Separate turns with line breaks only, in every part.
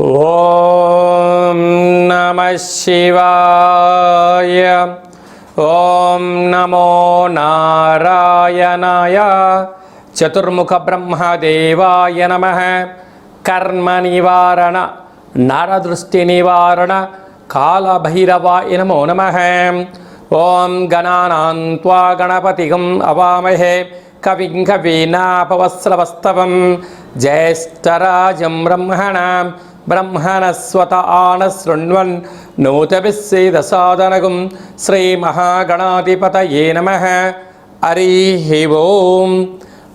ఓం నమ శివాయ. ఓం నమో నారాయణాయ. చతుర్ముఖ బ్రహ్మదేవాయ నమ. కర్మ నివారణ నరదృష్టి నివారణ కాళభైరవాయ నమో నమ. ఓం గణానాన్వా గణపతిగం అవామహే కవిం కవీనాపవస్రవస్తవం జ్యేష్ఠరాజం బ్రహ్మణాం బ్రహ్మణస్వత ఆనశృణ్వన్ నూతభిస్సేదసాదనగుం శ్రీమహాగణాధిపతయే నమ హరి ఓం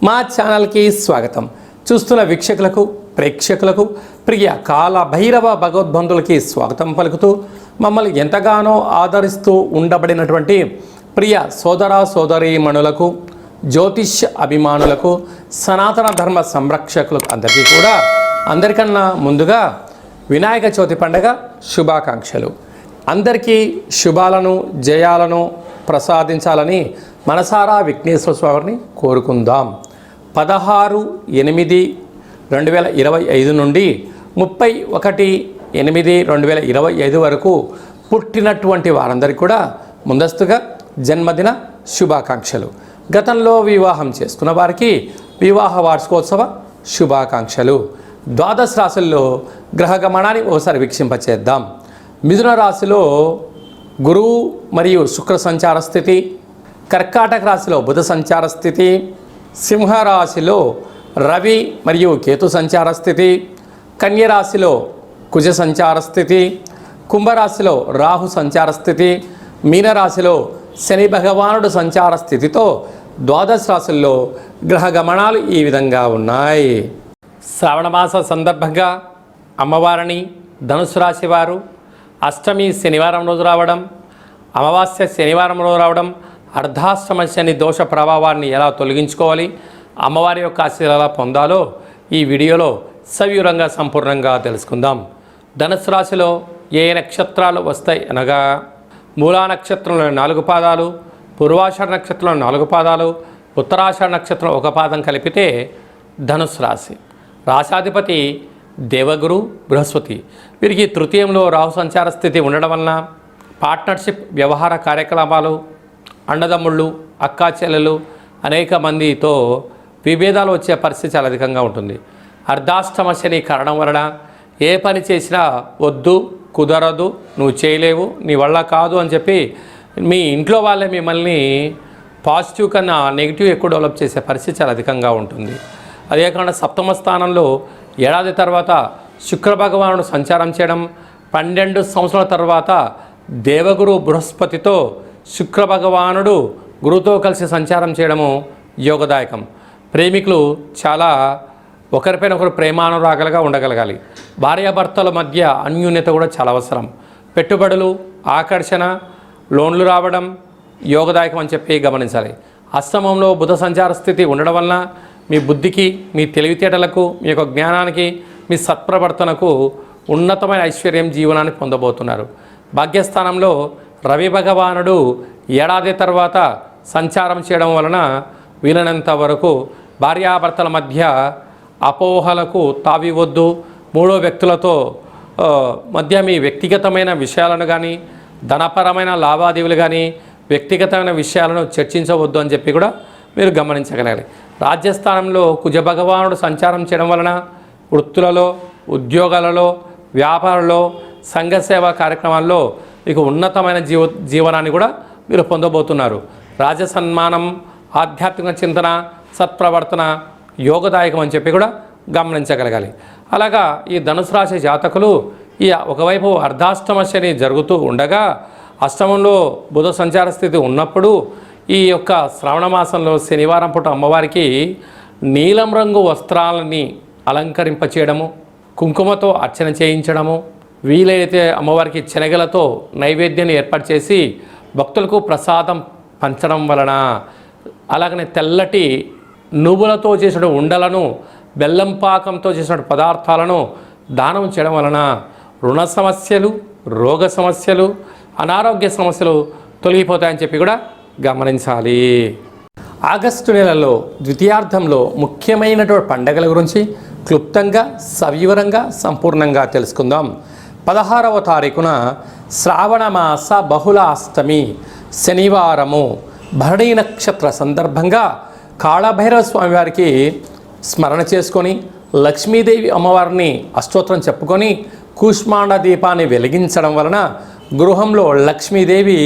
మా ఛానల్కి స్వాగతం. చూస్తున్న వీక్షకులకు ప్రేక్షకులకు ప్రియ కాల భైరవ భగవద్బంధులకి స్వాగతం పలుకుతూ మమ్మల్ని ఎంతగానో ఆదరిస్తూ ఉండబడినటువంటి ప్రియ సోదర సోదరీమణులకు జ్యోతిష్య అభిమానులకు సనాతన ధర్మ సంరక్షకులకు అందరికీ కూడా అందరికన్నా ముందుగా వినాయక చవితి పండగ శుభాకాంక్షలు. అందరికీ శుభాలను జయాలను ప్రసాదించాలని మనసారా విఘ్నేశ్వర స్వామిని కోరుకుందాం. పదహారు ఎనిమిది రెండు వేల ఇరవై ఐదు నుండి ముప్పై ఒకటి ఎనిమిది రెండు వేల ఇరవై ఐదు వరకు పుట్టినటువంటి వారందరికీ కూడా ముందస్తుగా జన్మదిన శుభాకాంక్షలు. గతంలో వివాహం చేసుకున్న వారికి వివాహ వార్షికోత్సవ శుభాకాంక్షలు. ద్వాదశ రాశుల్లో గ్రహ గమనాన్ని ఒకసారి వీక్షింపచేద్దాం. మిథున రాశిలో గురువు మరియు శుక్ర సంచార స్థితి కర్కాటక రాశిలో బుధ సంచార స్థితి సింహరాశిలో రవి మరియు కేతు సంచార స్థితి కన్యరాశిలో కుజ సంచార స్థితి కుంభరాశిలో రాహు సంచార స్థితి మీనరాశిలో శని భగవానుడు సంచార స్థితితో ద్వాదశ రాశుల్లో గ్రహ గమనాలు ఈ విధంగా ఉన్నాయి. శ్రావణమాస సందర్భంగా అమ్మవారిని ధనుసు రాశి వారు అష్టమి శనివారం రోజు రావడం అమావాస్య శనివారం రోజు రావడం అర్ధాష్టమ శని దోష ప్రభావాన్ని ఎలా తొలగించుకోవాలి అమ్మవారి యొక్క ఆశీర్వాదాలు ఎలా పొందాలో ఈ వీడియోలో సవివరంగా సంపూర్ణంగా తెలుసుకుందాం. ధనుసు రాశిలో ఏ నక్షత్రాలు వస్తాయి అనగా మూలా నక్షత్రంలో నాలుగు పాదాలు పూర్వాషాఢ నక్షత్రంలో నాలుగు పాదాలు ఉత్తరాషాఢ నక్షత్రం ఒక పాదం కలిపితే ధనుసు రాశి. రాశాధిపతి దేవగురు బృహస్పతి. వీరికి తృతీయంలో రాహు సంచార స్థితి ఉండడం వలన పార్ట్నర్షిప్ వ్యవహార కార్యకలాపాలు అన్నదమ్ముళ్ళు అక్కా చెల్లెలు అనేక మందితో విభేదాలు వచ్చే పరిస్థితి చాలా అధికంగా ఉంటుంది. అర్ధాష్టమ శని కారణం వలన ఏ పని చేసినా వద్దు కుదరదు నువ్వు చేయలేవు నీ వల్ల కాదు అని చెప్పి మీ ఇంట్లో వాళ్ళే మిమ్మల్ని పాజిటివ్ కన్నా నెగిటివ్ ఎక్కువ డెవలప్ చేసే పరిస్థితి చాలా అధికంగా ఉంటుంది. అదే కాకుండా సప్తమ స్థానంలో ఏడాది తర్వాత శుక్ర భగవానుడు సంచారం చేయడం పన్నెండు సంవత్సరాల తర్వాత దేవగురు బృహస్పతితో శుక్ర భగవానుడు గురువుతో కలిసి సంచారం చేయడము యోగదాయకం. ప్రేమికులు చాలా ఒకరిపైన ఒకరు ప్రేమానురాగాలుగా ఉండగలగాలి. భార్యాభర్తల మధ్య అన్యూన్యత కూడా చాలా అవసరం. పెట్టుబడులు ఆకర్షణ లోన్లు రావడం యోగదాయకం అని చెప్పి గమనించాలి. అష్టమంలో బుధ సంచార స్థితి ఉండడం వలన మీ బుద్ధికి మీ తెలివితేటలకు మీ యొక్క జ్ఞానానికి మీ సత్ప్రవర్తనకు ఉన్నతమైన ఐశ్వర్యం జీవనాన్ని పొందబోతున్నారు. భాగ్యస్థానంలో రవి భగవానుడు ఏడాది తర్వాత సంచారం చేయడం వలన వీలైనంత వరకు భార్యాభర్తల మధ్య అపోహలకు తావివద్దు. మూడో వ్యక్తులతో మధ్య మీ వ్యక్తిగతమైన విషయాలను కానీ ధనపరమైన లావాదేవీలు కానీ వ్యక్తిగతమైన విషయాలను చర్చించవద్దు అని చెప్పి కూడా మీరు గమనించగలగాలి. రాజ్యస్థానంలో కుజభగవానుడు సంచారం చేయడం వలన వృత్తులలో ఉద్యోగాలలో వ్యాపారంలో సంఘ సేవా కార్యక్రమాల్లో మీకు ఉన్నతమైన జీవ జీవనాన్ని కూడా మీరు పొందబోతున్నారు. రాజసన్మానం ఆధ్యాత్మిక చింతన సత్ప్రవర్తన యోగదాయకం అని చెప్పి కూడా గమనించగలగాలి. అలాగా ఈ ధనుసు రాశి జాతకులు ఈ ఒకవైపు అర్ధాష్టమ శని జరుగుతూ ఉండగా అష్టమంలో బుధ సంచార స్థితి ఉన్నప్పుడు ఈ యొక్క శ్రావణ మాసంలో శనివారం పూట అమ్మవారికి నీలం రంగు వస్త్రాలని అలంకరింపచేయడము కుంకుమతో అర్చన చేయించడము వీలైతే అమ్మవారికి శనగలతో నైవేద్యాన్ని ఏర్పాటు చేసి భక్తులకు ప్రసాదం పంచడం వలన అలాగనే తెల్లటి నువ్వులతో చేసిన ఉండలను బెల్లం పాకంతో చేసిన పదార్థాలను దానం చేయడం వలన రుణ సమస్యలు రోగ సమస్యలు అనారోగ్య సమస్యలు తొలగిపోతాయని చెప్పి కూడా గమనించాలి. ఆగస్టు నెలలో ద్వితీయార్థంలో ముఖ్యమైనటువంటి పండగల గురించి క్లుప్తంగా సవివరంగా సంపూర్ణంగా తెలుసుకుందాం. పదహారవ తారీఖున శ్రావణ మాస బహుళ అష్టమి శనివారము. భరణీ నక్షత్ర సందర్భంగా కాళభైరవ స్వామి వారికి స్మరణ చేసుకొని లక్ష్మీదేవి అమ్మవారిని అష్టోత్తరం చెప్పుకొని కూష్మాండ దీపాన్ని వెలిగించడం వలన గృహంలో లక్ష్మీదేవి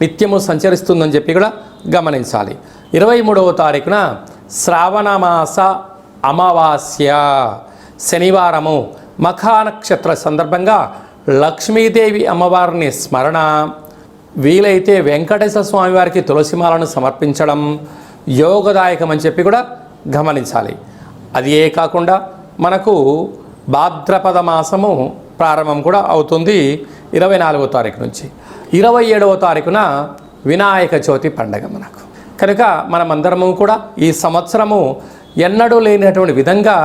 నిత్యము సంచరిస్తుందని చెప్పి కూడా గమనించాలి. ఇరవై మూడవ తారీఖున శ్రావణమాస అమావాస్య శనివారము మఖానక్షత్ర సందర్భంగా లక్ష్మీదేవి అమ్మవారిని స్మరణ. వీలైతే వెంకటేశ్వర స్వామివారికి తులసిమాలను సమర్పించడం యోగదాయకం అని చెప్పి కూడా గమనించాలి. అది ఏ కాకుండా మనకు భాద్రపద మాసము ప్రారంభం కూడా అవుతుంది ఇరవై నాలుగో తారీఖు నుంచి. ఇరవై ఏడవ తారీఖున వినాయక చవితి పండగ మనకు. కనుక మనమందరము కూడా ఈ సంవత్సరము ఎన్నడూ లేనటువంటి విధంగా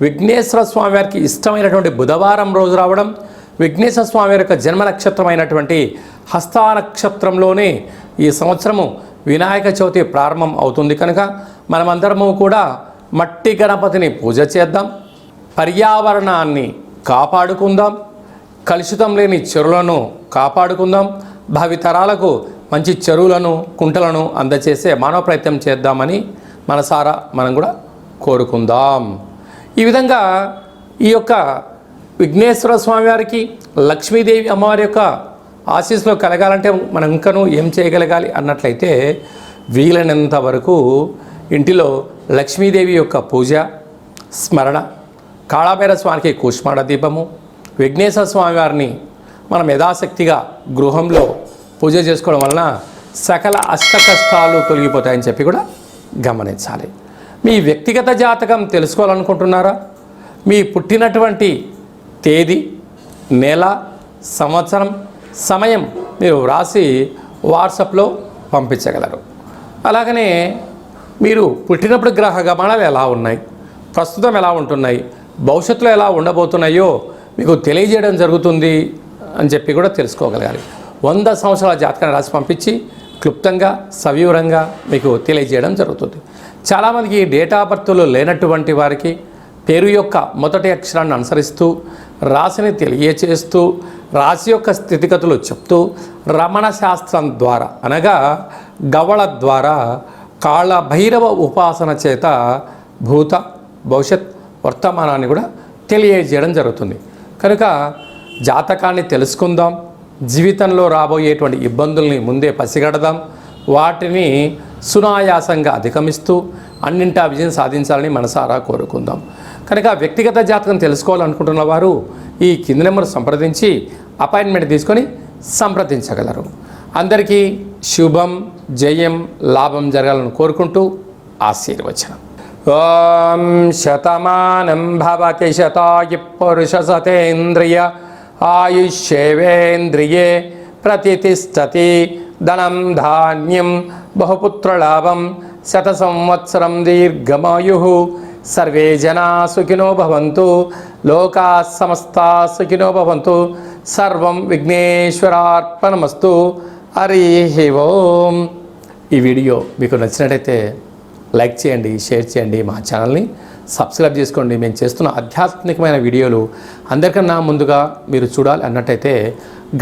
విఘ్నేశ్వర స్వామి వారికి ఇష్టమైనటువంటి బుధవారం రోజు రావడం విఘ్నేశ్వర స్వామి వారి యొక్క జన్మ నక్షత్రమైనటువంటి హస్తా నక్షత్రంలోనే ఈ సంవత్సరము వినాయక చవితి ప్రారంభం అవుతుంది కనుక మనమందరము కూడా మట్టి గణపతిని పూజ చేద్దాం. పర్యావరణాన్ని కాపాడుకుందాం. కలుషితం లేని చెరువులను కాపాడుకుందాం. భావితరాలకు మంచి చెరువులను కుంటలను అందచేసే మానవ ప్రయత్నం చేద్దామని మనసారా మనం కూడా కోరుకుందాం. ఈ విధంగా ఈ యొక్క విఘ్నేశ్వర స్వామివారికి లక్ష్మీదేవి అమ్మవారి యొక్క ఆశీస్సులో కలగాలంటే మనం ఇంకనూ ఏం చేయగలగాలి అన్నట్లయితే వీలైనంత వరకు ఇంటిలో లక్ష్మీదేవి యొక్క పూజ స్మరణ కాళాభైర స్వామికి కూష్మాడ దీపము విఘ్నేశ్వర స్వామి వారిని మనం యథాశక్తిగా గృహంలో పూజ చేసుకోవడం వలన సకల అష్ట కష్టాలు తొలగిపోతాయని చెప్పి కూడా గమనించాలి. మీ వ్యక్తిగత జాతకం తెలుసుకోవాలనుకుంటున్నారా? మీ పుట్టినటువంటి తేదీ నెల సంవత్సరం సమయం మీరు వ్రాసి వాట్సాప్లో పంపించగలరు. అలాగనే మీరు పుట్టినప్పుడు గ్రహ గమనాలు ఎలా ఉన్నాయి? ప్రస్తుతం ఎలా ఉంటున్నాయి? భవిష్యత్తులో ఎలా ఉండబోతున్నాయో మీకు తెలియజేయడం జరుగుతుంది అని చెప్పి కూడా తెలుసుకోగలగాలి. వంద సంవత్సరాల జాతకాన్ని రాసి పంపించి క్లుప్తంగా సవివరంగా మీకు తెలియజేయడం జరుగుతుంది. చాలామందికి డేట్ ఆఫ్ బర్త్లు లేనటువంటి వారికి పేరు యొక్క మొదటి అక్షరాన్ని అనుసరిస్తూ రాశిని తెలియచేస్తూ రాశి యొక్క స్థితిగతులు చెప్తూ రమణ శాస్త్రం ద్వారా అనగా గవళ ద్వారా కాళ్ళ భైరవ ఉపాసన చేత భూత భవిష్యత్ వర్తమానాన్ని కూడా తెలియజేయడం జరుగుతుంది. కనుక జాతకాన్ని తెలుసుకుందాం జీవితంలో రాబోయేటువంటి ఇబ్బందుల్ని ముందే పసిగడదాం వాటిని సునాయాసంగా అధిగమిస్తూ అన్నింటా విజయం సాధించాలని మనసారా కోరుకుందాం. కనుక వ్యక్తిగత జాతకం తెలుసుకోవాలనుకుంటున్న వారు ఈ కింది నెంబర్ సంప్రదించి అపాయింట్మెంట్ తీసుకొని సంప్రదించగలరు. అందరికీ శుభం జయం లాభం జరగాలని కోరుకుంటూ ఆశీర్వచనం. ఓం శతమానం భవతి శతాయు పురుష సతేంద్రియ ఆయుష్యేవేంద్రియే ప్రతిష్టతి ధనం ధాన్యం బహుపుత్రలాభం శత సంవత్సరం దీర్ఘమాయు. సర్వే జనా సుఖినో భవంతు. లోకా సమస్త సుఖినో భవంతు. సర్వం విఘ్నేశ్వరార్పణమస్తు. హరి ఓం. ఈ వీడియో మీకు నచ్చినట్టయితే లైక్ చేయండి షేర్ చేయండి మా ఛానల్ని. సబ్స్క్రైబ్ చేసుకోండి. మేము చేస్తున్న ఆధ్యాత్మికమైన వీడియోలు అందరికన్నా ముందుగా మీరు చూడాలి అన్నట్టయితే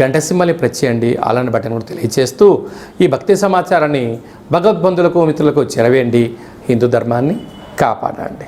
గంట సింబల్ని ప్రెస్ చేయండి అలాంటి బటన్ కూడా తెలియజేస్తూ ఈ భక్తి సమాచారాన్ని భగవద్బంధులకు మిత్రులకు చెరవేయండి. హిందూ ధర్మాన్ని కాపాడండి.